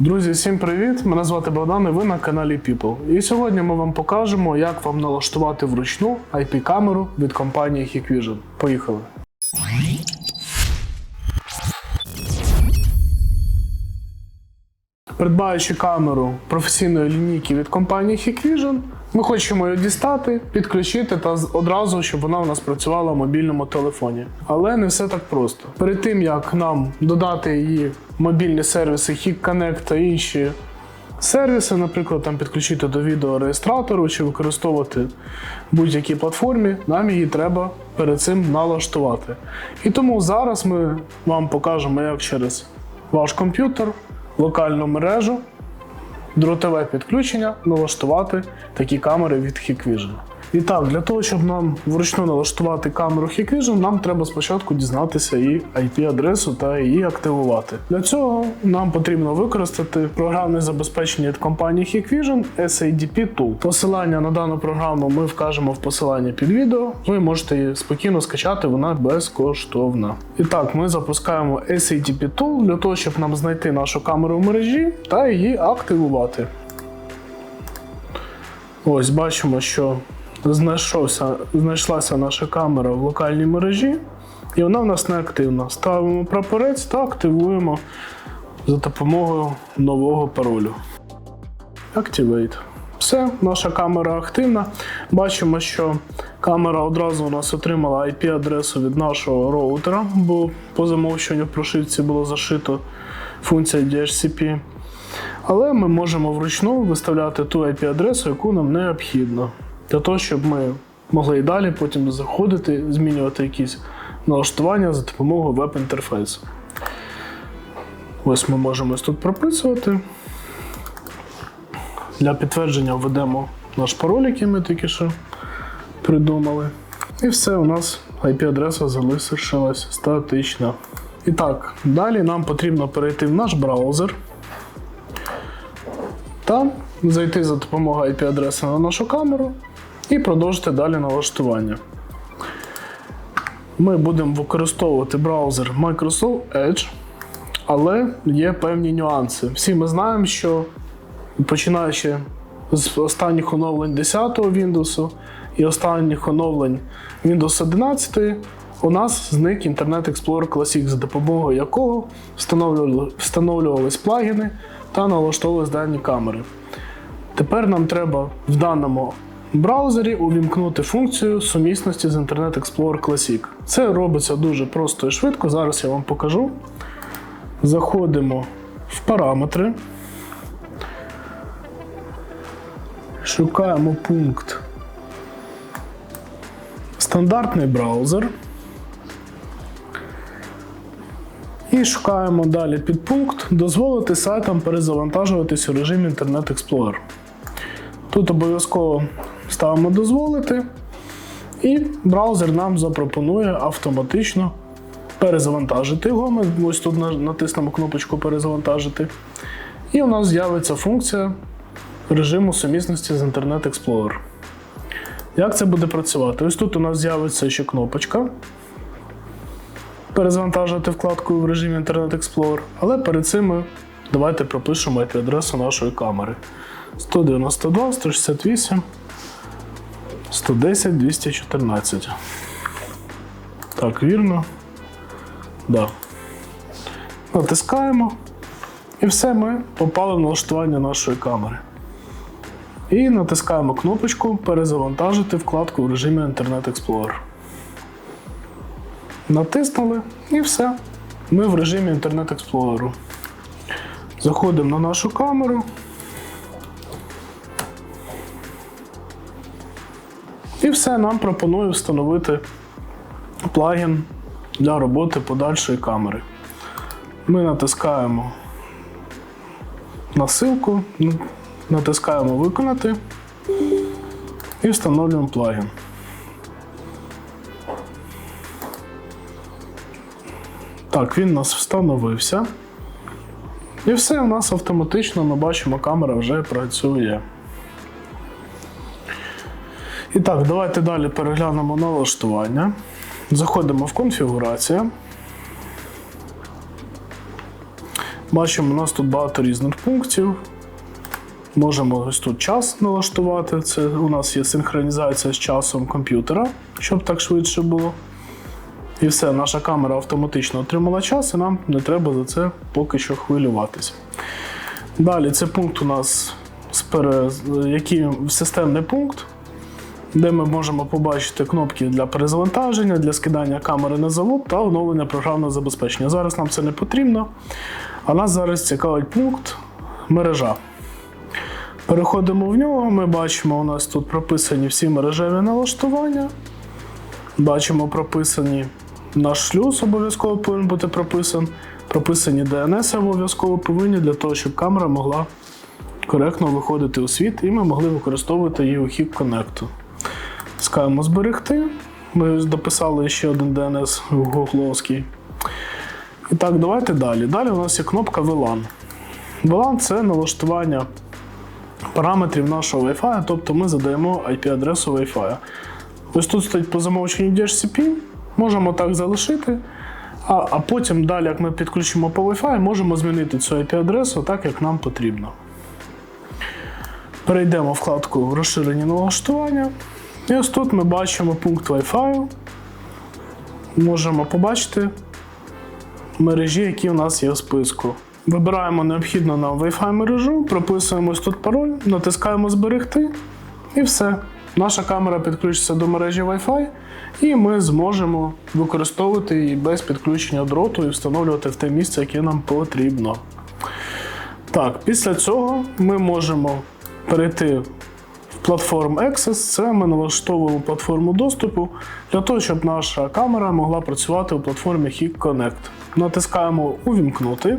Друзі, всім привіт! Мене звати Богдан і ви на каналі People. І сьогодні ми вам покажемо, як вам налаштувати вручну IP-камеру від компанії Hikvision. Поїхали! Придбаючи камеру професійної лінійки від компанії Hikvision, ми хочемо її дістати, підключити та одразу, щоб вона у нас працювала в мобільному телефоні. Але не все так просто. Перед тим як нам додати її мобільні сервіси HikConnect та інші сервіси, наприклад, там підключити до відеореєстратору чи використовувати будь-якій платформі, нам її треба перед цим налаштувати. І тому зараз ми вам покажемо, як через ваш комп'ютер, локальну мережу, дротове підключення налаштувати такі камери від Hikvision. І так, для того, щоб нам вручну налаштувати камеру Hikvision, нам треба спочатку дізнатися її IP-адресу та її активувати. Для цього нам потрібно використати програмне забезпечення від компанії Hikvision SADP Tool. Посилання на дану програму ми вкажемо в посиланні під відео. Ви можете її спокійно скачати, вона безкоштовна. І так, ми запускаємо SADP Tool для того, щоб нам знайти нашу камеру в мережі та її активувати. Ось бачимо, що знайшовся, знайшлася наша камера в локальній мережі, і вона в нас не активна. Ставимо прапорець та активуємо за допомогою нового паролю. Activate. Все, наша камера активна. Бачимо, що камера одразу у нас отримала IP-адресу від нашого роутера, бо по замовчуванню в прошивці було зашито функція DHCP. Але ми можемо вручну виставляти ту IP-адресу, яку нам необхідно. Для того, щоб ми могли і далі потім заходити, змінювати якісь налаштування за допомогою веб-інтерфейсу. Ось ми можемо ось тут прописувати. Для підтвердження введемо наш пароль, який ми тільки що придумали. І все, у нас IP-адреса залишилась статична. І так, далі нам потрібно перейти в наш браузер та зайти за допомогою IP-адреси на нашу камеру і продовжити далі налаштування. Ми будемо використовувати браузер Microsoft Edge, але є певні нюанси. Всі ми знаємо, що починаючи з останніх оновлень 10 го Windows і останніх оновлень Windows 11, у нас зник Internet Explorer Classic, за допомогою якого встановлювали- встановлювались плагіни та налаштовувались дані камери. Тепер нам треба в даному браузері увімкнути функцію сумісності з Internet Explorer Classic. Це робиться дуже просто і швидко. Зараз я вам покажу. Заходимо в параметри. Шукаємо пункт Стандартний браузер. І шукаємо далі підпункт Дозволити сайтам перезавантажуватись у режимі Internet Explorer. Тут обов'язково ставимо дозволити, і браузер нам запропонує автоматично перезавантажити його. Ми ось тут натиснемо кнопочку перезавантажити. І у нас з'явиться функція режиму сумісності з Internet Explorer. Як це буде працювати? Ось тут у нас з'явиться ще кнопочка. Перезавантажувати вкладку в режимі Internet Explorer. Але перед цим ми давайте пропишемо IP-адресу нашої камери. 192, 168, 110, 214. Так, вірно. Да. Натискаємо. І все, ми попали в налаштування нашої камери. І натискаємо кнопочку Перезавантажити вкладку в режимі Internet Explorer. Натиснули і все. Ми в режимі Internet Explorer. Заходимо на нашу камеру. І все, нам пропонує встановити плагін для роботи подальшої камери. Ми натискаємо на ссылку, натискаємо Виконати і встановлюємо плагін. Так, він у нас встановився. І все, у нас автоматично ми бачимо, камера вже працює. І так, давайте далі переглянемо налаштування. Заходимо в конфігурацію. Бачимо, у нас тут багато різних пунктів. Можемо ось тут час налаштувати. Це у нас є синхронізація з часом комп'ютера, щоб так швидше було. І все, наша камера автоматично отримала час, і нам не треба за це поки що хвилюватися. Далі це пункт у нас який системний пункт, де ми можемо побачити кнопки для перезавантаження, для скидання камери на завод та оновлення програмного забезпечення. Зараз нам це не потрібно, а нас зараз цікавить пункт мережа. Переходимо в нього, ми бачимо, у нас тут прописані всі мережеві налаштування. Бачимо, прописані наш шлюз обов'язково повинен бути прописан. Прописані DNS обов'язково повинні для того, щоб камера могла коректно виходити у світ і ми могли використовувати її у HIP Connect. Скаємо зберегти. Ми дописали ще один DNS гугловський. І так, давайте далі. Далі у нас є кнопка VLAN. VLAN це налаштування параметрів нашого Wi-Fi, тобто ми задаємо IP-адресу Wi-Fi. Ось тут стоїть по замовченню DHCP, можемо так залишити. А, а потім далі, як ми підключимо по Wi-Fi, можемо змінити цю IP-адресу так, як нам потрібно. Перейдемо в вкладку розширені налаштування. І ось тут ми бачимо пункт Wi-Fi. Можемо побачити мережі, які у нас є в списку. Вибираємо необхідну нам Wi-Fi мережу, прописуємо ось тут пароль, натискаємо Зберегти і все. Наша камера підключиться до мережі Wi-Fi, і ми зможемо використовувати її без підключення дроту і встановлювати в те місце, яке нам потрібно. Так, після цього ми можемо перейти платформ Access. Це ми налаштовуємо платформу доступу для того, щоб наша камера могла працювати у платформі HIC Connect. Натискаємо Увімкнути.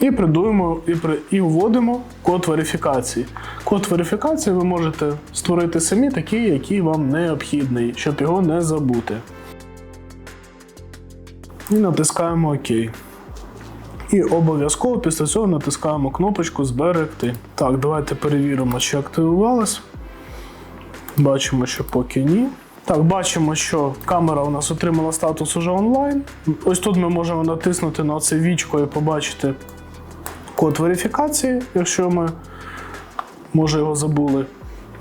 І придуємо і, при, і вводимо код верифікації. Код верифікації ви можете створити самі такий, який вам необхідний, щоб його не забути. І натискаємо ОК. І обов'язково після цього натискаємо кнопочку Зберегти. Так, давайте перевіримо, чи активувалась. Бачимо, що поки ні. Так, бачимо, що камера у нас отримала статус уже онлайн. Ось тут ми можемо натиснути на це вічко і побачити код верифікації, якщо ми може його забули.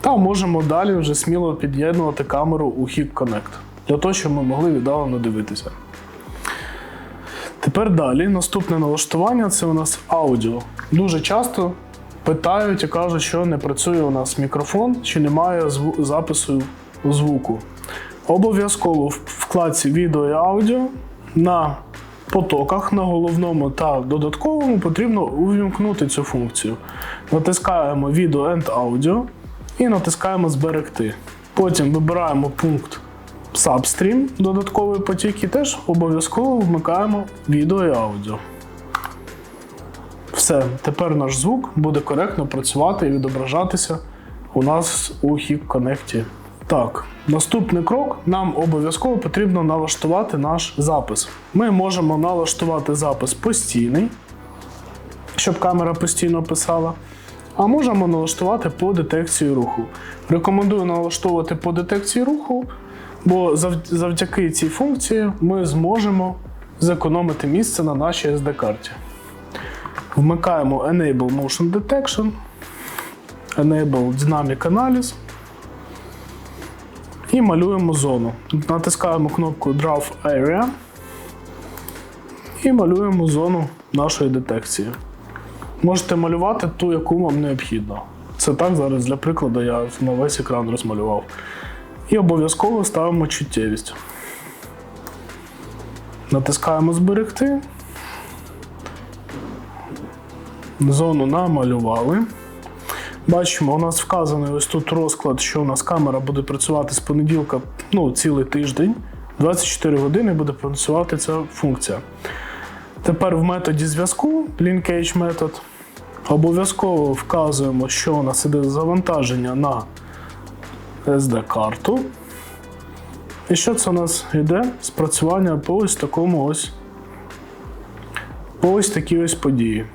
Та можемо далі вже сміло під'єднувати камеру у HIP Connect, для того, щоб ми могли віддалено дивитися. Тепер далі, наступне налаштування це у нас аудіо. Дуже часто питають і кажуть, що не працює у нас мікрофон чи немає запису звуку. Обов'язково в вкладці відео і аудіо на потоках на головному та додатковому потрібно увімкнути цю функцію. Натискаємо відео and Audio і натискаємо Зберегти. Потім вибираємо пункт Substream, додатковий потік, і теж обов'язково вмикаємо відео і аудіо. Все, тепер наш звук буде коректно працювати і відображатися у нас у HIP Connect. Так, наступний крок нам обов'язково потрібно налаштувати наш запис. Ми можемо налаштувати запис постійний, щоб камера постійно писала. А можемо налаштувати по детекції руху. Рекомендую налаштовувати по детекції руху, бо завдяки цій функції ми зможемо зекономити місце на нашій SD-карті. Вмикаємо Enable Motion Detection, Enable Dynamic Analysis і малюємо зону. Натискаємо кнопку Draw Area і малюємо зону нашої детекції. Можете малювати ту, яку вам необхідно. Це так зараз для прикладу я на весь екран розмалював. І обов'язково ставимо чуттєвість. Натискаємо Зберегти. Зону намалювали. Бачимо, у нас вказаний ось тут розклад, що у нас камера буде працювати з понеділка ну, цілий тиждень. 24 години буде працювати ця функція. Тепер в методі зв'язку Linkage метод обов'язково вказуємо, що у нас іде завантаження на SD-карту. І що це у нас йде? Спрацювання по ось такому ось по ось такій ось події.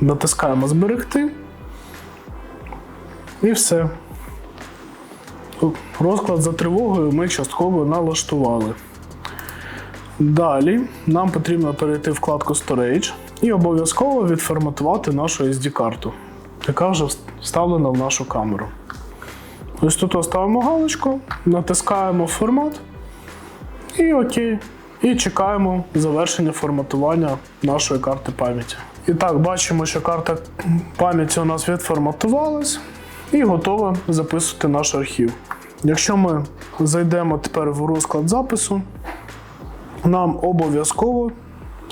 Натискаємо зберегти. І все. Розклад за тривогою ми частково налаштували. Далі нам потрібно перейти в вкладку Storage і обов'язково відформатувати нашу SD-карту, яка вже вставлена в нашу камеру. Ось тут ставимо галочку, натискаємо формат і окей. І чекаємо завершення форматування нашої карти пам'яті. І так, бачимо, що карта пам'яті у нас відформатувалась і готова записувати наш архів. Якщо ми зайдемо тепер в розклад запису, нам обов'язково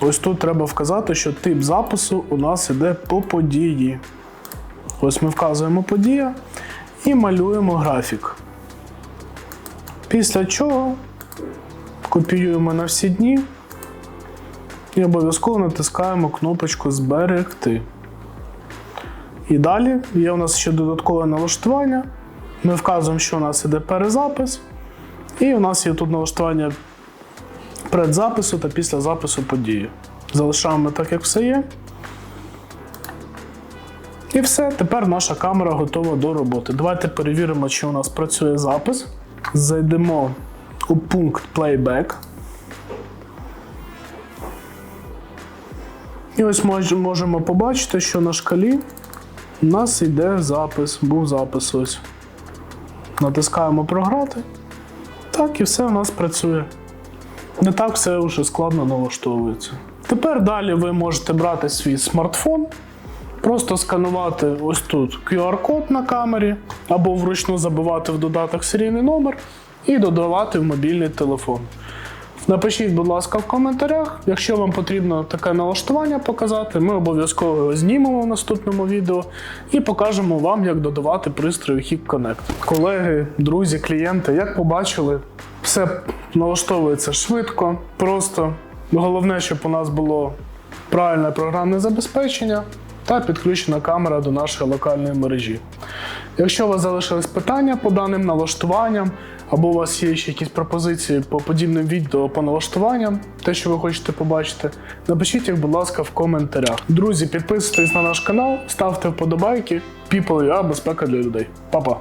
ось тут треба вказати, що тип запису у нас іде по події. Ось ми вказуємо подія і малюємо графік. Після чого копіюємо на всі дні і обов'язково натискаємо кнопочку Зберегти. І далі є у нас ще додаткове налаштування. Ми вказуємо, що у нас іде перезапис, і у нас є тут налаштування предзапису та після запису події. Залишаємо так, як все є. І все, тепер наша камера готова до роботи. Давайте перевіримо, чи у нас працює запис. Зайдемо у пункт Playback. І ось мож- можемо побачити, що на шкалі у нас йде запис, був запис ось. Натискаємо програти. Так, і все у нас працює. Не так все вже складно налаштовується. Тепер далі ви можете брати свій смартфон, просто сканувати ось тут QR-код на камері, або вручну забивати в додаток серійний номер і додавати в мобільний телефон. Напишіть, будь ласка, в коментарях. Якщо вам потрібно таке налаштування показати, ми обов'язково його знімемо в наступному відео і покажемо вам, як додавати пристрій у Hip Connect. Колеги, друзі, клієнти, як побачили, все налаштовується швидко, просто. Головне, щоб у нас було правильне програмне забезпечення та підключена камера до нашої локальної мережі. Якщо у вас залишились питання по даним налаштуванням, або у вас є ще якісь пропозиції по подібним відео по налаштуванням, те, що ви хочете побачити, напишіть їх, будь ласка, в коментарях. Друзі, підписуйтесь на наш канал, ставте вподобайки. People.ua – безпека для людей. Па-па!